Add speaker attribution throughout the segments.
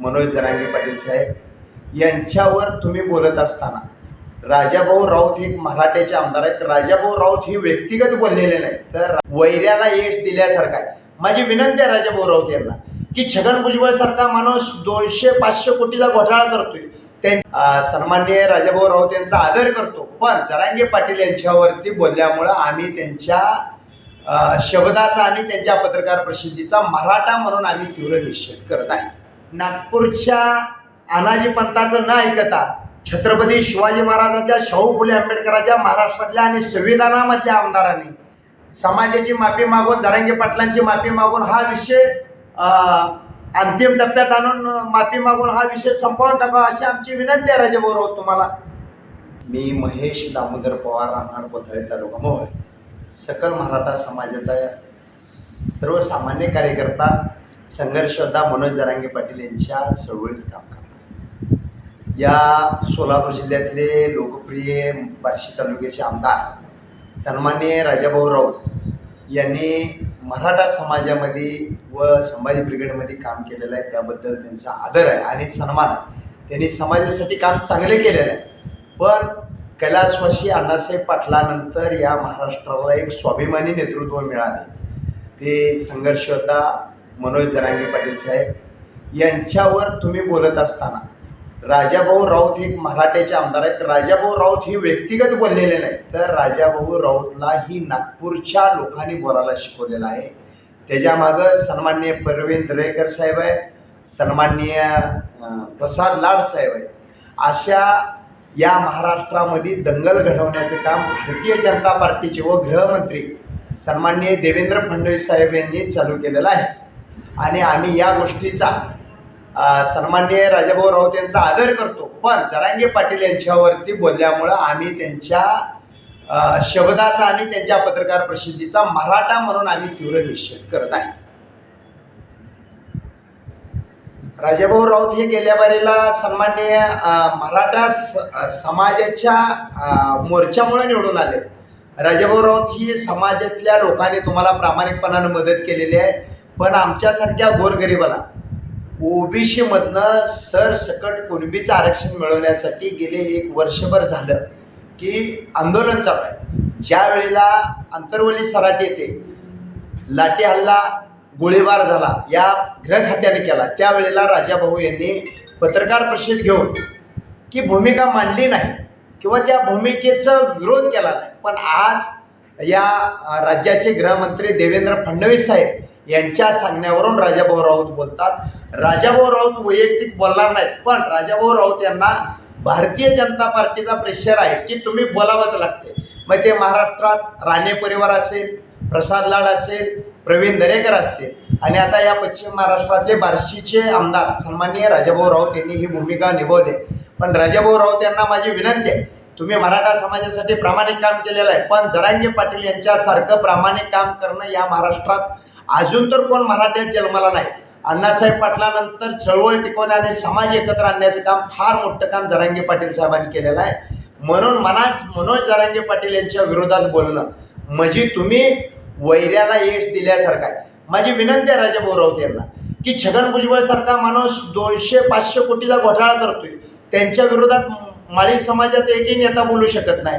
Speaker 1: मनोज जरांगे पाटील साहेब यांच्यावर तुम्ही बोलत असताना राजाभाऊ राऊत हे मराठ्याचे आमदार आहेत. राजाभाऊ राऊत हे व्यक्तिगत बोललेले नाहीत. तर वैऱ्याला यश दिल्यासारखं आहे. माझी विनंती आहे राजाभाऊ राऊत यांना की छगन भुजबळ सारखा माणूस दोनशे पाचशे कोटीचा घोटाळा करतोय. त्यां सन्माननीय राजाभाऊ राऊत यांचा आदर करतो. पण जरांगे पाटील यांच्यावरती बोलल्यामुळं आम्ही त्यांच्या शब्दाचा आणि त्यांच्या पत्रकार प्रसिद्धीचा मराठा म्हणून आम्ही तीव्र निषेध करत आहे. नागपूरच्या अनाजी पंथाचं न ऐकता छत्रपती शिवाजी महाराजांच्या शाहू फुले आंबेडकरांच्या महाराष्ट्रातल्या आणि संविधानामधल्या आमदारांनी समाजाची माफी मागून जरांगे पाटलांची माफी मागून हा विषय अंतिम टप्प्यात आणून माफी मागून हा विषय संपवून टाकावा अशी आमची विनंती आहे राजाभाऊ तुम्हाला. मी महेश दामोदर पवार राहणार कोथळे तालुका मोहोळ. सकल मराठा समाजाचा सर्वसामान्य कार्यकर्ता संघर्षयोद्धा मनोज जरांगे पाटील यांच्या चळवळीत काम करणार. या सोलापूर जिल्ह्यातले लोकप्रिय बार्शी तालुक्याचे आमदार सन्मान्य राजाभाऊ राऊत यांनी मराठा समाजामध्ये व संभाजी ब्रिगेडमध्ये काम केलेलं आहे. त्याबद्दल त्यांचा आदर आहे आणि सन्मान आहे. त्यांनी समाजासाठी काम चांगले केलेलं आहे. पण कैलासवासी अण्णासाहेब पाटलानंतर या महाराष्ट्राला एक स्वाभिमानी नेतृत्व मिळाले. ते संघर्षता मनोज जरांगे पाटील साहेब यांच्यावर तुम्ही बोलत असताना राजाभाऊ राऊत हे मराठ्याचे आमदार आहेत. राजाभाऊ राऊत हे व्यक्तिगत बोललेले नाहीत. तर राजाभाऊ राऊतला ही नागपूरच्या लोकांनी बोलायला शिकवलेलं आहे. त्याच्यामागं सन्माननीय परवीन दरेकर साहेब आहे सन्माननीय प्रसाद लाड साहेब आहे अशा या महाराष्ट्रामध्ये दंगल घडवण्याचं काम भारतीय जनता पार्टीचे व गृहमंत्री सन्माननीय देवेंद्र फडणवीस साहेब यांनी चालू केलेलं आहे. आणि आम्ही या गोष्टीचा सन्माननीय राजाभाऊ राऊत यांचा आदर करतो. पण जरांगे पाटील यांच्यावरती बोलल्यामुळं आम्ही त्यांच्या शब्दाचा आणि त्यांच्या पत्रकार प्रसिद्धीचा मराठा म्हणून आम्ही तीव्र निषेध करत आहे. राजाभाऊ राऊत हे गेल्या बारीला सन्माननीय मराठा स समाजाच्या मोर्चामुळे निवडून आले राजाभाऊ राऊत ही समाजातल्या लोकांनी तुम्हाला प्रामाणिकपणानं मदत केलेली आहे. पण आमच्यासारख्या गोरगरिबाला ओबीसीमधनं सरसकट कुणबीचं आरक्षण मिळवण्यासाठी गेले एक वर्षभर झालं की आंदोलन चालू आहे. ज्या वेळेला अंतरवली सराटी येते लाठी हल्ला गोळीबार झाला या गृहखात्याने केला त्यावेळेला राजाभाऊ यांनी पत्रकार परिषद घेऊन की भूमिका मांडली नाही किंवा त्या भूमिकेचा विरोध केला नाही. पण आज या राज्याचे गृहमंत्री देवेंद्र फडणवीस साहेब यांच्या सांगण्यावरून राजाभाऊ राऊत बोलतात. राजाभाऊ राऊत वैयक्तिक बोलणार नाहीत पण राजाभाऊ राऊत यांना भारतीय जनता पार्टीचा प्रेशर आहे की तुम्ही बोलावंच लागते. मग ते महाराष्ट्रात राणे परिवार असेल प्रसाद लाड असेल प्रवीण दरेकर असतील. आणि आता या पश्चिम महाराष्ट्रातले बार्शीचे आमदार सन्माननीय राजाभाऊ राऊत यांनी ही भूमिका निभावली पण राजाभाऊ राऊत यांना माझी विनंती आहे तुम्ही मराठा समाजासाठी प्रामाणिक काम केलेलं आहे. पण जरांगे पाटील यांच्यासारखं प्रामाणिक काम करणं या महाराष्ट्रात अजून तर कोण मराठ्यात जन्माला नाही. अण्णासाहेब पाटलानंतर चळवळ टिकवणे आणि समाज एकत्र आणण्याचं काम फार मोठं काम जरांगे पाटील साहेबांनी केलेलं आहे. म्हणून मना मनोज जरांगे पाटील यांच्या विरोधात बोलणं. म्हणजे तुम्ही वैऱ्याला यश दिल्यासारखं आहे. माझी विनंती आहे राजाभाऊ राऊत यांना की छगन भुजबळ सारखा माणूस दोनशे पाचशे कोटीचा घोटाळा करतोय. त्यांच्या विरोधात माळी समाजाचा एकही नेता बोलू शकत नाही.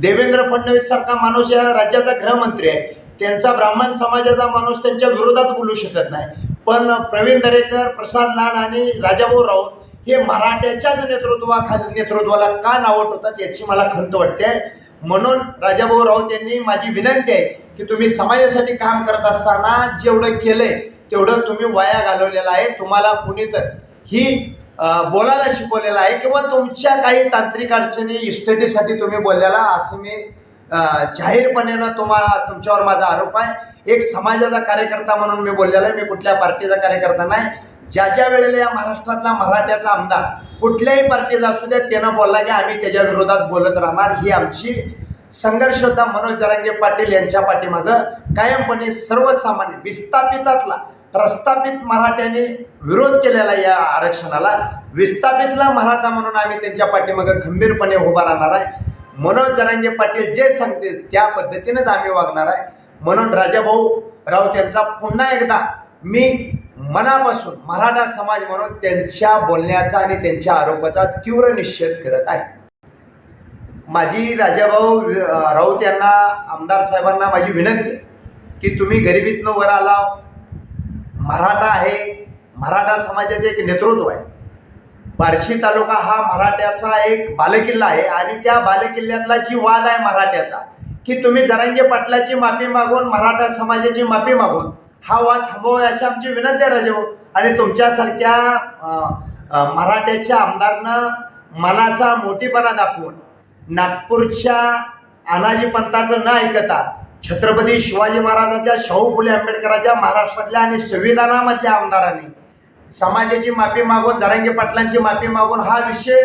Speaker 1: देवेंद्र फडणवीस सारखा माणूस या राज्याचा गृहमंत्री आहे. त्यांचा ब्राह्मण समाजाचा माणूस त्यांच्या विरोधात बोलू शकत नाही. पण प्रवीण दरेकर प्रसाद लाड आणि राजाभाऊ राऊत हे मराठ्याच्याच नेतृत्वाखाली नेतृत्वाला का नावट होतात याची मला खंत वाटते. म्हणून राजाभाऊ राऊत यांनी माझी विनंती आहे की तुम्ही समाजासाठी काम करत असताना जेवढं केलंय तेवढं तुम्ही वाया घालवलेलं आहे. तुम्हाला कुणी तर ही बोलायला शिकवलेलं आहे किंवा तुमच्या काही तांत्रिक अडचणी इस्टेटीसाठी तुम्ही बोललेला असं मी जाहीरपणेनं तुम्हाला तुमच्यावर माझा आरोप आहे. एक समाजाचा कार्यकर्ता म्हणून मी बोललेला आहे. मी कुठल्या पार्टीचा कार्यकर्ता नाही. ज्या ज्या वेळेला या महाराष्ट्रातला मराठ्याचा आमदार कुठल्याही पार्टीचा असू द्या त्यानं बोलला की आम्ही त्याच्या विरोधात बोलत राहणार. ही आमची संघर्ष होता मनोज जरांगे पाटील यांच्या पाठीमागं कायमपणे सर्वसामान्य विस्थापितातला प्रस्थापित मराठ्याने विरोध केलेला या आरक्षणाला. विस्थापितला मराठा म्हणून आम्ही त्यांच्या पाठीमागं खंबीरपणे उभा राहणार आहे. मनोज जरांगे पाटील जे सांगतील त्या पद्धतीनेच आम्ही वागणार आहे. म्हणून राजाभाऊ राऊत यांचा पुन्हा एकदा मी मनापासून मराठा समाज म्हणून त्यांच्या बोलण्याचा आणि त्यांच्या आरोपाचा तीव्र निषेध करत आहे. माझी राजाभाऊ राऊत यांना आमदार साहेबांना माझी विनंती आहे की तुम्ही गरिबीतनं वर आला मराठा आहे. मराठा समाजाचे एक नेतृत्व आहे. बार्शी तालुका हा मराठ्याचा एक बालेकिल्ला आहे आणि त्या बालेकिल्ल्यातला जी वाद आहे मराठ्याचा की तुम्ही जरांगे पाटलाची माफी मागून मराठा समाजाची माफी मागून हा वाद थांबवा अशी आमची विनंती आहे राजाभाऊ. आणि तुमच्यासारख्या मराठ्याच्या आमदारनं मनाचा मोठीपणा दाखवून नागपूरच्या अनाजी पंताचं न ऐकता छत्रपती शिवाजी महाराजांच्या शाहू फुले आंबेडकरांच्या महाराष्ट्रातल्या आणि संविधानामधल्या आमदारांनी समाजाची माफी मागून जरांगे पाटलांची माफी मागून हा विषय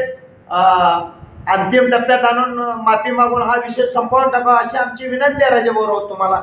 Speaker 1: अंतिम टप्प्यात आणून माफी मागून हा विषय संपवून टाकावा अशी आमची विनंती आहे राजेभाऊ तुम्हाला.